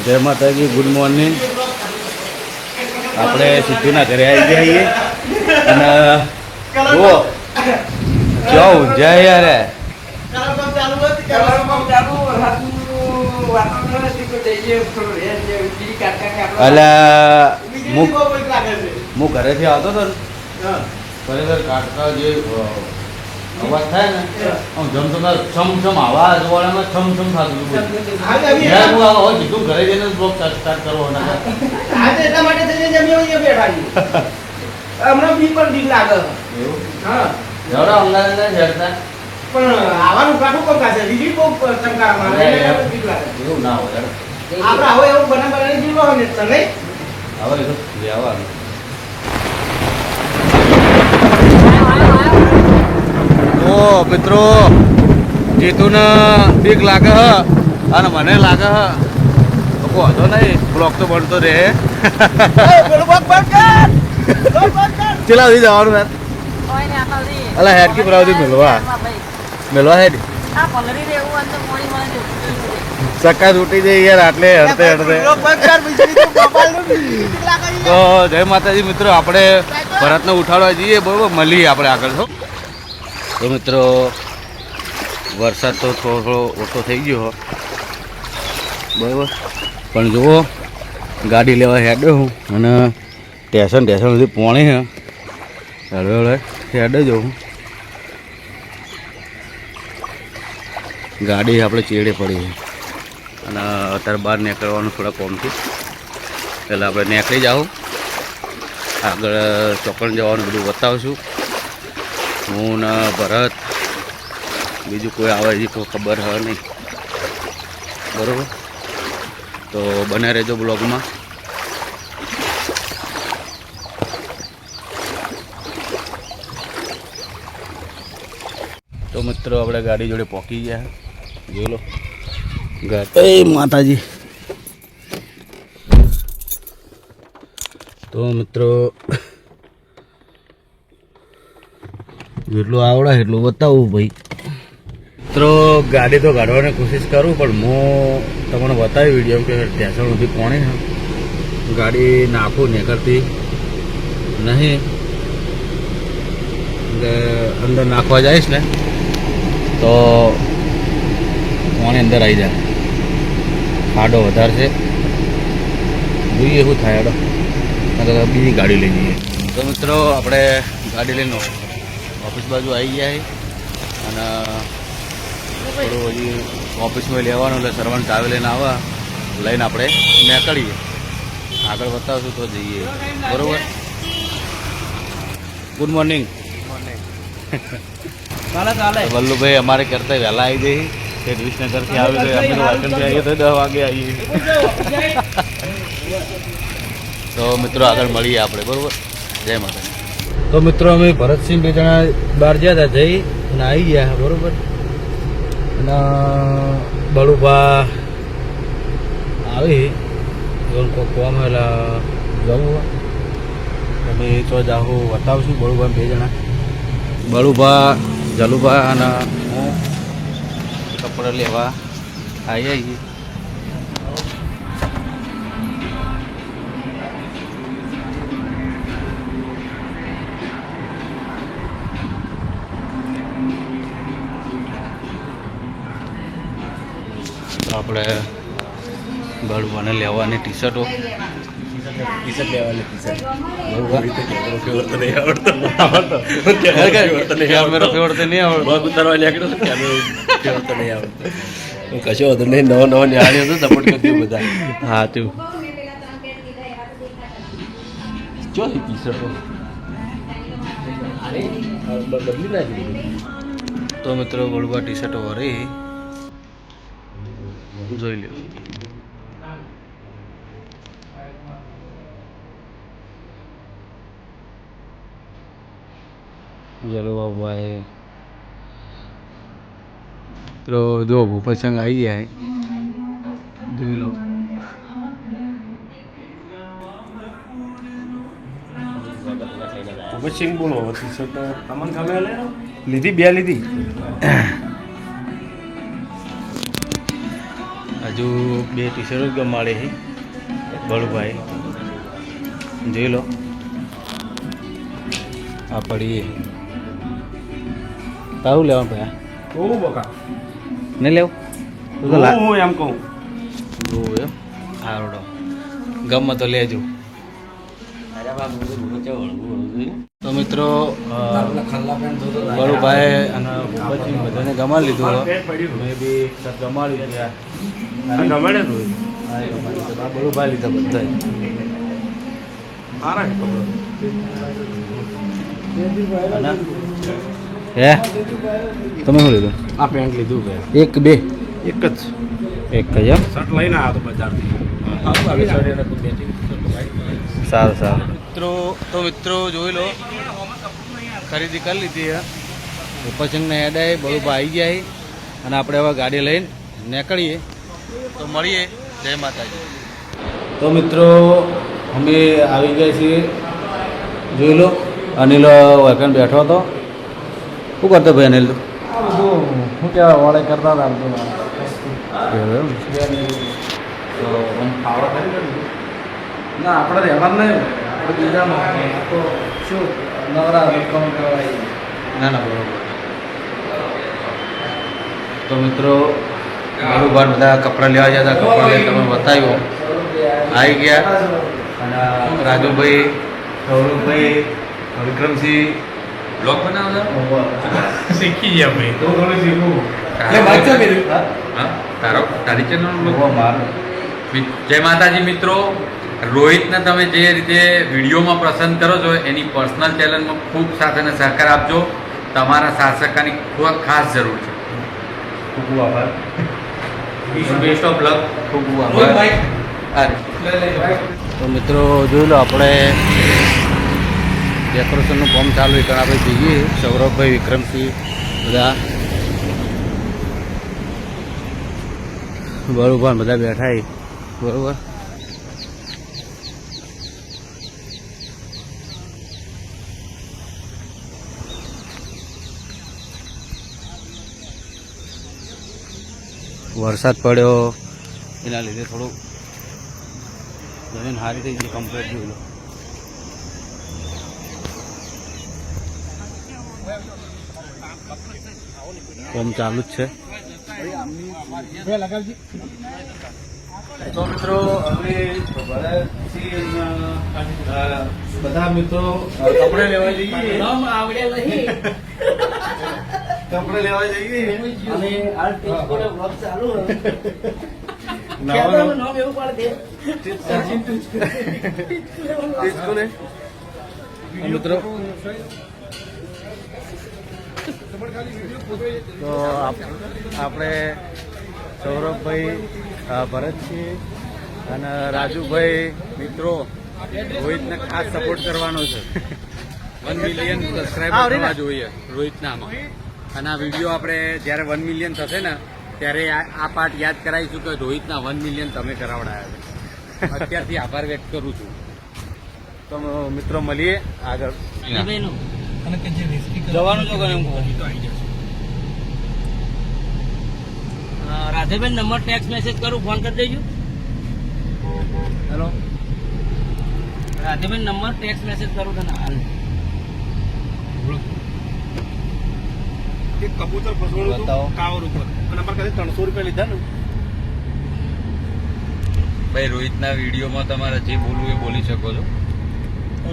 જય માતાજી good morning આપણે સિદ્ધુના ઘરે આવી ગયા છીએ. અને જુઓ જાઉ જય યાર એટલે હું ઘરેથી આવતો હતો ખરેખર કાટકા જે અવાજ થાય ને? આમ જમતો છમ છમ આવાજ વાળામાં છમ છમ થતું હતું જ્યારે હું આવો સીધું ઘરે જઈને સ્ટાર્ટ કરવો ના આજે એટલા માટે થઈને જ અમે અહીંયા બેઠા હમણાં બી પણ બીક લાગે. એવું? હા. જવડા અમદાવાદ ના હેરતા પણ આવવાનું કાઠું કોણ કાશે બીજી બહુ ટંકાર મારે. એટલે બીક લાગે. એવું ના હોય આપણે હવે એવું બના બનાવી જીવવા હોય ને તને હવે લેવાનું. ઓ મિત્રો જીતુને બીક લાગે હ અને મને લાગે હ. વાંધો નહીં બ્લોક તો બનતો રહે. કર! ચેલા સુધી જવાનું યાર અલા હેડકી ભરાવતી મેલવા. મેલવા હેડ. સકા તૂટી જાય યાર આટલે હડતે હડતે તો જય માતાજી મિત્રો આપણે ભરતને ઉઠાડવા જઈએ બરોબર મળીએ આપણે આગળ તો તો મિત્રો વરસાદ તો થોડો થોડો ઓછો થઈ ગયો બરાબર. પણ જુઓ ગાડી લેવા હેડ્યો હું અને ટેશન ટેશન સુધી પોણી હે. હળવે હળવે હેડે જવું. ગાડી આપણે ચેડે પડી છે. અને અત્યારે બહાર નીકળવાનું થોડા કોમથી. એટલે આપણે નીકળી જાઉં. આગળ ચોકણ જવાનું બધું બતાવશું. હું ને ભરત. બીજું કોઈ આવે હજી કોઈ ખબર હ નહીં. બરાબર? તો બને રહેજો બ્લોગમાં. તો મિત્રો આપણે ગાડી જોડે પહોંચી ગયા. જોઈ લો. એ માતાજી. તો મિત્રો જેટલું આવડે એટલું બતાવું ભાઈ. મિત્રો, ગાડી તો કાઢવાની કોશિશ કરું, પણ હું તમને બતાવી વીડિયો કે ટેન્શન સુધી કોણે ગાડી નાખું નીકળતી નહીં. એટલે અંદર નાખવા જઈશ ને, તો કોણે અંદર આવી જાય. ખાડો વધારે છે જોઈએ શું થાય બીજી ગાડી લઈ જઈએ. તો મિત્રો, આપણે ગાડી લઈને ઓફિસ બાજુ આવી ગયા છે અને થોડું હજી ઓફિસમાં લેવાનું એટલે સર્વન્ટ ચાવી લઈને આવવા લઈને આપણે નીકળીએ. આગળ બતાવશું તો જઈએ. બરોબર? ગુડ મોર્નિંગ વલ્લુભાઈ અમારે કરતા વહેલા આવી જઈ તે વિસનગરથી આવી તો અમે વાસણથી આવીએ તો દસ વાગે આવીએ તો મિત્રો આગળ મળીએ આપણે. બરોબર? જય માતાજી. તો મિત્રો, અમે ભરતસિંહ બે જણા બહાર ગયા હતા જઈ અને આવી ગયા, બરોબર? અને બળુભા આવી. કોઈ કોમ એટલે જવું અમે તો જાહો બતાવશું બળુભા બે જણા. બળુભા, જલુભા અને કપડાં લેવા આવી છીએ આપણે ગળવાને લેવાની ટી શર્ટો ટી શર્ટ લેવાની ટી શર્ટ નહીં આવડતો. કેમેરો ફેવર તો નહીં આવડતો. ઉતારવા નીકળ્યો કેમેરો નહીં આવડતો. કશો હતો નહીં નવો નવો નિહાળ્યો હતો સપોર્ટ કરજો બધા. હા તું. ચો ટી શર્ટો તો મિત્રો ગળવા ટી શર્ટો વરી જોઈ લ્યો. ચલો બાબાએ તો જો ભૂપતસંગ આવી ગયા છે. જોઈ લો. ભગતસિંહ બોલો લીધી બે લીધી? હજુ બે ટી શર્ટ ગમાડે છે. બળુભાઈ જોઈ લો. આ પડી તારું લેવાનું ભાઈ બહુ બકા. નહીં લેવું? હું એમ કહું. જોવું એમ. હારોડો ગમે તો લેજો. તો મિત્રો વરુભાઈ બળુભાઈ અને ભૂપતજી બધાને ગમાડી લીધું મેં બી ગમાડ્યું ગયા ગમાડી લીધું. આ બળુભાઈ લીધા બધા હે? તમે શું લીધું? આ પેન્ટ લીધું ભાઈ. એક બે. એક જ. એક જ એમ? શર્ટ લઈને આવ્યો તો બજારથી. સારું સારું. મિત્રો તો મિત્રો જોઈ લો. ખરીદી કરી લીધી હે. ઉપરચંગને હેડાય બળુભા આવી ગયા અને આપણે હવે ગાડી લઈને નીકળીએ. તો મળીએ. જય માતાજી. તો મિત્રો અમે આવી ગયા છીએ. જોઈ લો. અનિલ વૈકન બેઠો હતો. શું કરતો ભાઈ અનિલ? શું કહેવાય વાળે કરતા હતા આમ તો આપણે રહેવાનું નહીં. તો શું નવરા રકમ કહેવાય ના ના બરોબર. તો મિત્રો બરોબર બધા કપડાં લેવા જતા કપડાં લઈને તમે બતાવ્યો. આવી ગયા. અને રાજુભાઈ સૌરભભાઈ વિક્રમસિંહ. બ્લોગ બનાવતા? શીખી ગયા ભાઈ. તો થોડું શીખવું. મેરી? તારો? તારી ચેનલ મારું. જય માતાજી મિત્રો. રોહિતને તમે જે રીતે વિડીયોમાં પસંદ કરો છો એની પર્સનલ ચેનલમાં ખૂબ સાથ અને સહકાર આપજો. તમારા શાસકાની ખૂબ ખાસ જરૂર છે. ખૂબ ખૂબ આભાર. Best of luck. ખૂબ ખૂબ આભાર. તો મિત્રો જોઈ લો આપણે ડેકોરેશનનું કામ ચાલુ કારણ આપણે જઈએ સૌરભભાઈ વિક્રમસિંહ બધા. બરોબર બધા બેઠા બરોબર. વરસાદ પડ્યો. એના લીધે થોડું જમીન સારી થઈ ગઈ કમ્પ્લેટ જોઈ લો. કામ ચાલુ જ છે. તો મિત્રો અમે બધા મિત્રો કપડે લેવા જઈએ. કપડે લેવા જઈએ અને આ ટેસ્ટ બ્લોગ ચાલુ નવા નામ એવું પાડે ડિસ્કોને મિત્રો. તો આપણે સૌરભભાઈ ભરતસિંહ અને રાજુભાઈ મિત્રો રોહિતને ખાસ સપોર્ટ કરવાનો છે. વન મિલિયન સબસ્ક્રાઈબર થવા જોઈએ રોહિતનામાં અને આ વીડિયો આપણે જ્યારે વન મિલિયન થશે ને ત્યારે આ આ પાર્ટ યાદ કરાવીશું કે રોહિતના વન મિલિયન તમે કરાવડાયા છે. અત્યારથી આભાર વ્યક્ત કરું છું. તો મિત્રો મળીએ આગળ. જવાનું છો ગયું રાધેબેન નંબર ટેક્સ મેસેજ કરું ફોન કરી દેજો. Hello Radheben number text message કરું તને. હાલ. એક કબૂતર ફસવાનું હતું ટાવર ઉપર. અને અમારે કદી ત્રણસો રૂપિયા લીધા ને. ભાઈ રોહિતના વિડીયોમાં તમારે જે બોલવું એ બોલી શકો છો.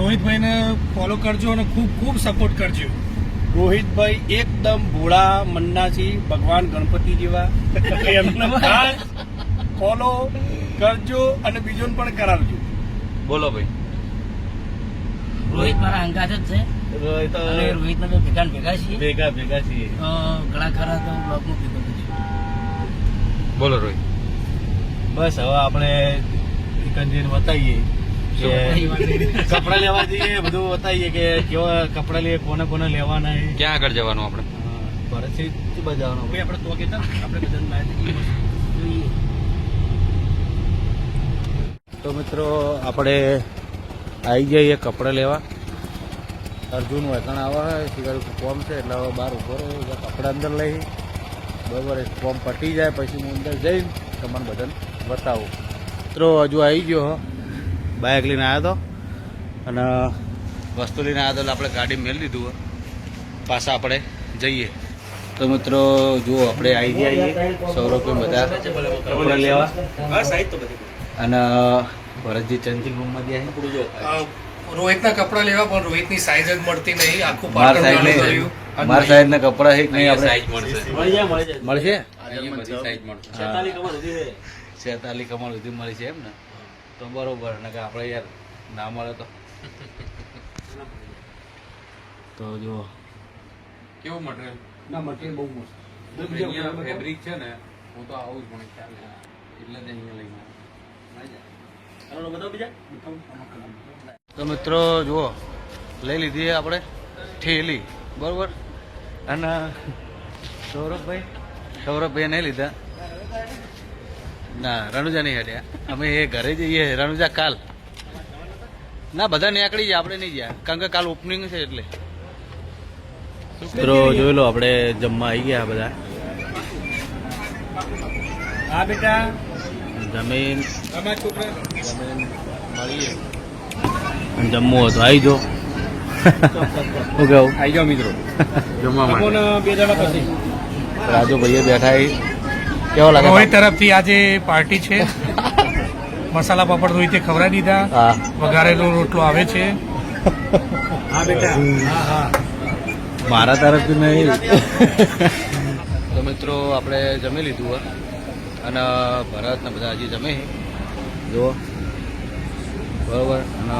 રોહિતભાઈને ફોલો કરજો અને ખૂબ ખૂબ સપોર્ટ કરજો. રોહિતભાઈ એકદમ ભોળા મન્ના ભગવાન ગણપતિ જેવા. એમને ફોલો કરજો અને બીજોને પણ કરાવજો. બોલો ભાઈ. રોહિત મારા અંગાજ જ છે. અને રોહિતના તો ભેગા ભેગા છીએ. ભેગા ભેગા છીએ. ઘણા ખરા તો થઈશું બોલો રોહિત. બસ હવે આપણે એકંદરીને બતાવીએ કે કપડા લેવા જઈએ. બધું બતાવીએ કે કેવા કપડા લઈએ કોને કોને લેવાના ક્યાં આગળ જવાનું આપણે? ભરતસિંહ ભાઈ આપણે. તો કહેતા આપણે બધાને લાયા જોઈએ. તો મિત્રો આપણે આવી જઈએ કપડાં લેવા. અર્જુન વતન આવે સિવાય કોમ છે એટલે હવે બહાર ઊભો રહ્યો કપડાં અંદર લઈ. બરાબર એ કોમ પટી જાય પછી હું અંદર જઈને તમને બધાને બતાવું. મિત્રો હજુ આવી ગયો બાઇક લઈને આવ્યો હતો અને વસ્તુ લઈને આવ્યો હતો એટલે આપણે ગાડી મેળ દીધું હો. પાછા આપણે જઈએ. તો મિત્રો જુઓ આપણે આવી ગયા સૌ રૂપિયા બધા કપડાં લેવા. અને ભરતજી ચેન્જિંગ રૂમમાં ગયા છે. રોહિતના કપડા લેવા પણ રોહિતની સાઈઝ જ મળતી નહીં. આખું માર પાટણ સાઈડ વાળું ને થયું. ના કપડા છે કે નહીં આપણે. સાઈઝ મળશે. મળશે? અહીંયા બધી સાઈઝ મળશે. છેતાલી કમર સુધી મળી છે એમ ને? તો બરોબર ને કે આપણે યાર ના મળે તો. તો જો કેવું મટીરિયલ ના મટીરિયલ બહુ મસ્ત. ફેબ્રિક છે ને હું તો આવું જ મને ખ્યાલ. એટલે જ અહીંયા લઈને આવ્યો. તો મિત્રો જુઓ લઈ લીધી આપણે ઠેલી બરોબર? અને સૌરભભાઈ સૌરભભાઈ નહીં લીધા. ના રણુજા નહીં હટ્યા. અમે એ ઘરે જઈએ રણુજા કાલ. ના બધા નીકળી જાય આપણે નહીં જ્યાં કારણ કે કાલ ઓપનિંગ છે એટલે. મિત્રો જોઈ લો આપણે જમવા આવી ગયા બધા. હા બેટા. જમીન. જમીન મળીએ. જમવું હોય તો આવી જો શું કહું? આવી જાઓ મિત્રો. જમવા માટે. બે દાડા પછી. રાજુ ભાઈએ બેઠા કેવો લાગે રોહિત તરફથી આજે પાર્ટી છે. મસાલા પાપડ રોહિતે ખવડાવી દીધા. વઘારેલો રોટલો આવે છે. હા બેટા. હા હા. મારા તરફથી નહીં તો મિત્રો આપણે જમી લીધું હોય. અને ભરત ને બધા હજી જમે છે. જુઓ. બરોબર. અને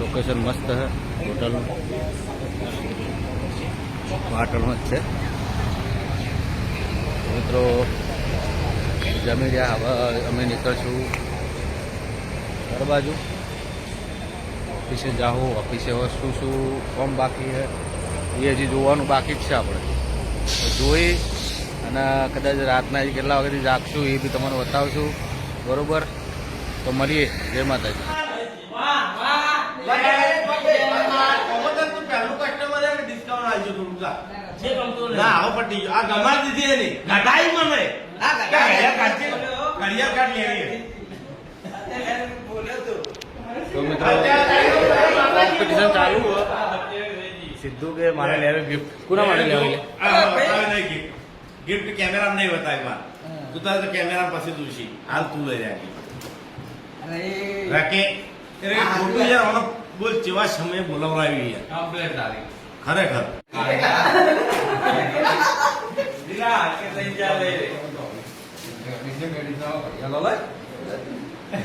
લોકેશન મસ્ત છે. હોટલનું પાટણમાં જ છે. મિત્રો, જમી રહ્યા. હવે અમે નીકળશું ઘર બાજુ ઓફિસે જાઓ, ઓફિસે શું શું કોમ બાકી છે? એ હજી જોવાનું બાકી જ છે આપણે. જોઈ અને કદાચ રાતના હજી કેટલા વાગ્યાથી જાગશું એ બી તમને બતાવશું. બરાબર? તો મળીએ. જય માતાજી. ના આવો પટી ગયો આ ગમાર દીધી એની. ઘટાઈ મને. આ ઘડિયાળ કાઢી ઘડિયાળ કાઢ લેવી તો મિત્રો કોમ્પિટિશન ચાલુ સિદ્ધુ કે મારે લેવે ગિફ્ટ કોના માટે લેવી ગિફ્ટ ગિફ્ટ કેમેરા નહીં બતાવ્યા તું તારે તો કેમેરા પછી દૂષી હાલ તું લઈ રાખી રાકે અરે. ખોટું યાર બોલ જેવા સમયે બોલાવડાવી યાર કમ્પ્લેટ તારી ખરેખર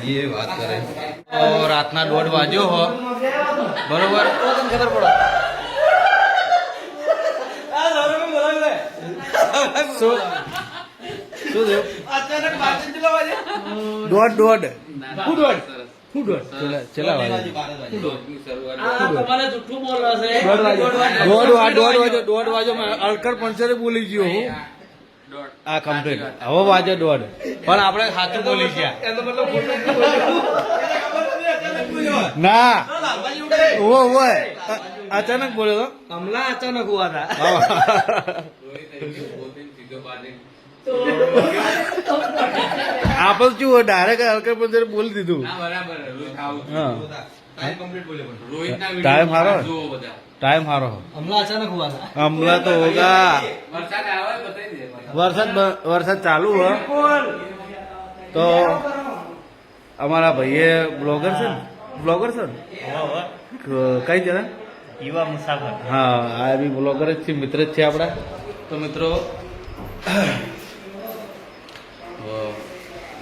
એ વાત કરે તો રાતના દોઢ વાગ્યો હો બરોબર ખબર પડે શું દોઢ દોઢ શું દોઢ દોઢ વાજો અડકર પંચરે બોલી ગયો હું. આ કમ્પ્લીટ હવે વાજો દોઢ. પણ આપણે સાચું બોલી ગયા. ના. ઓવો અચાનક બોલ્યો તો? હમલા અચાનક હુઆ થા રોહિત એવી પોતે સીધો બાજુ આપણે શું ડાયરેક્ટ હલકા પંચરે બોલી દીધું. ના બરાબર. રોહિત આવું હા. ટાઈમ કમ્પ્લીટ બોલે પણ. રોહિતના ટાઈમ હારો. હમલા હુઆ તો હોગા. વરસાદ આવે બતાવી દે. વરસાદ ચાલુ હો. તો અમારા ભાઈએ બ્લોગર છે બ્લોગર છે કઈ જરા? યુવા મુસાફર. હા આ બી બ્લોગર જ છે મિત્ર જ છે આપણા. તો મિત્રો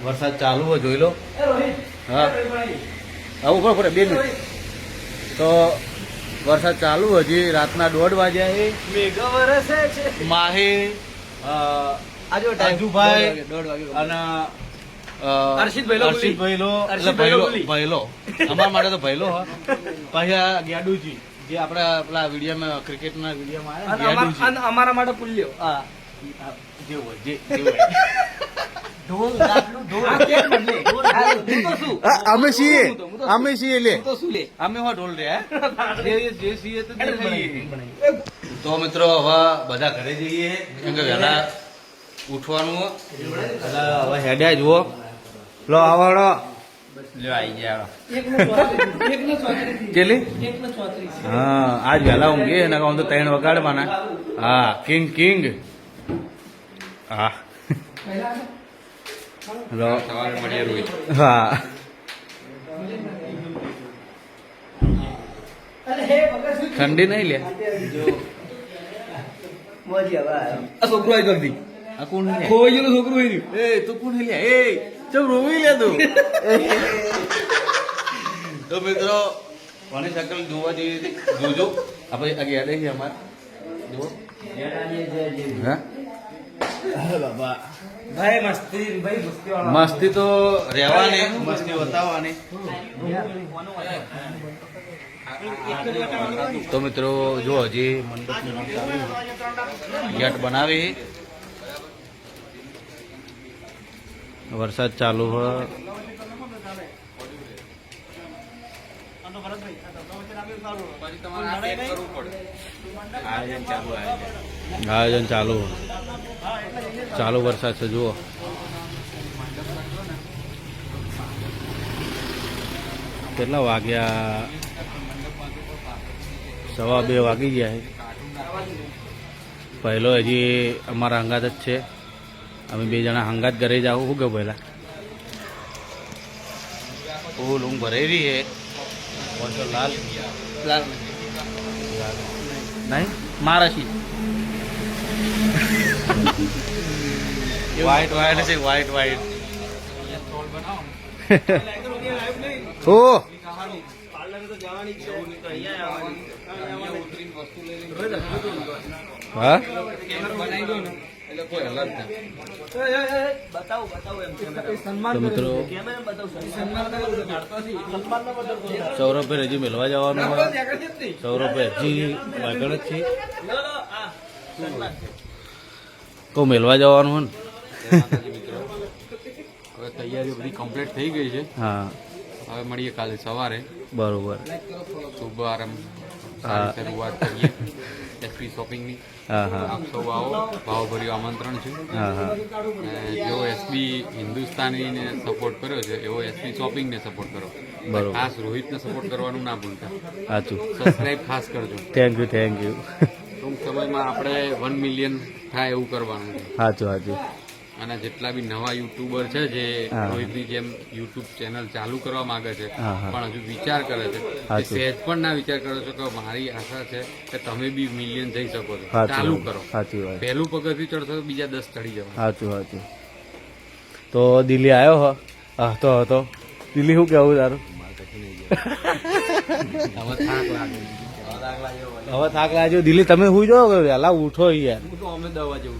વરસાદ ચાલુ હોય જોઈ લો. હા. આવું ખબર પડે બે મિનિટ. તો વરસાદ ચાલુ હજી રાતના દોઢ વાગ્યા એ માહી રાજુભાઈ અને હર્ષિત ભૈલો ભૈલો અમારા માટે તો ભૈલો હ. પછી આ જે આપણા પેલા વિડીયોમાં ક્રિકેટના વિડીયોમાં. અમારા માટે પુલ્યો. હા હોય જે હોય. અમે છીએ? અમે છીએ લે. અમે હો ઢોલ રે જે જે છીએ તો મિત્રો હવે બધા ઘરે જઈએ. કેમ કે વહેલા ઉઠવાનું. હવે હેડ્યા જુઓ. લો આવડો. લ્યો આવી ગયા. હા આજ વહેલા ઊંઘી એના હું તો ત્રણ વગાડવાના. હા કિંગ કિંગ. હા લો સવારે મળીએ રોહિત હા. ઠંડી નહીં લે? આ છોકરો આવી જલ્દી આ કોણ લે? ખોઈ ગયેલું છોકરું આવી એ તું કોણ લે? એ ચમ રોવી લે તું? તો મિત્રો કોની શકલ જોવા જેવી હતી જોજો. આપણે ગયા છે અમાર. જુઓ. હા? મસ્તી તો રહેવાની, મસ્તી બતાવવાની. તો મિત્રો, જો હજી છે. ગેટ બનાવી. વરસાદ ચાલુ હ. આયોજન ચાલુ ચાલુ વરસાદ છે જુઓ. કેટલા વાગ્યા? સવા બે વાગી ગયા પહેલો હજી અમારા હંગાત જ છે. અમે બે જણા હંગાત ઘરે જાવ શું કે પહેલાં? ફૂલ ઊંઘ ભરેલી છે. ઓછો લાલ? લાલ. નહીં? મારાશી व्हाइट વ્હાઈટ છે વ્હાઈટ વ્હાઈટ ઓ! હા? તો મિત્રો સૌરભભાઈ હજી મેળવા જવાનું સૌરભે હજી આગળ જ છે તો મેળવા જવાનું હોય ને. હવે તૈયારીઓ બધી કમ્પ્લીટ થઈ ગઈ છે. હા. હવે મળીએ કાલે સવારે. બરોબર. શુભ આરંભ. સારી શરૂઆત કરીએ. એસપી શોપિંગની આપ સૌ આવો. ભાવભર્યું આમંત્રણ છે. જેવો એસબી હિન્દુસ્તાનીને સપોર્ટ કર્યો છે એવો એસબી શોપિંગને સપોર્ટ કરો. ખાસ રોહિતને સપોર્ટ કરવાનું ના ભૂલતા. સાચું. સબસ્ક્રાઇબ ખાસ કરજો. થેન્ક યુ થેન્ક યુ ટૂંક સમયમાં આપણે વન મિલિયન થાય એવું કરવાનું છે. સાચું સાચું. અને જેટલા બી નવા યુટ્યુબર છે જે. રોહિતની જેમ યુટ્યુબ ચેનલ ચાલુ કરવા માંગે છે. પણ હજુ વિચાર કરે છે. સહેજ પણ ના વિચાર કરો છો કે મારી આશા છે કે તમે બી મિલિયન થઈ શકો છો. ચાલુ કરો. સાચી વાત. પહેલું પગથિયું ચડશો તો બીજા દસ ચડી જવા સાચું સાચું. તો દિલ્હી આવ્યો હો? હતો હતો દિલ્હી શું કેવું તારું? હવે થાક લાગે. થાક લાગ્યો. દિલ્હી તમે શું કે વહેલા? ઉઠો યાર અમે દવા જેવું